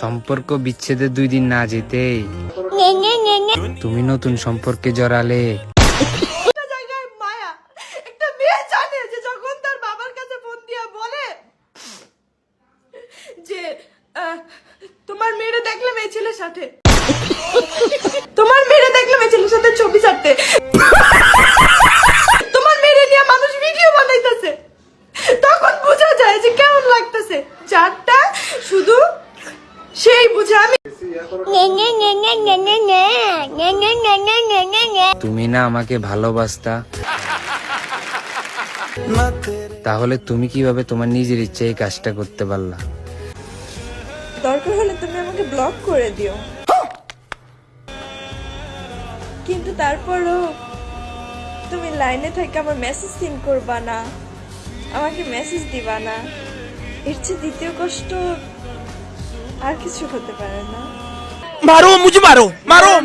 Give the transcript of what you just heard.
সম্পর্ক বিচ্ছেদে দুই দিন না যেতেই তুমি নতুন সম্পর্কে জড়ালে। জায়গায় মায়া একটা মেয়ে জানে যে যখন তার বাবার কাছে ফোন দিয়া বলে তোমার মেয়েরে দেখলাম এই ছেলের সাথে। তোমার মেয়েরে দেখলাম এই ছেলের সাথে ছবি ছাড়তে। সেই বুঝে আমি তুমি না আমাকে ভালোবাসতা তাহলে তুমি কীভাবে তোমার নিজের ইচ্ছে এই কাজটা করতে পারলা দরকার হলে তুমি আমাকে ব্লক করে দিও কিন্তু তারপরও তুমি লাইনে থেকে আমার মেসেজ সিন করবা না আমাকে মেসেজ দিবা না এর চেয়ে দ্বিতীয় কষ্ট আর কিছু হতে পারে না। মারো মুঝে মারো মারো।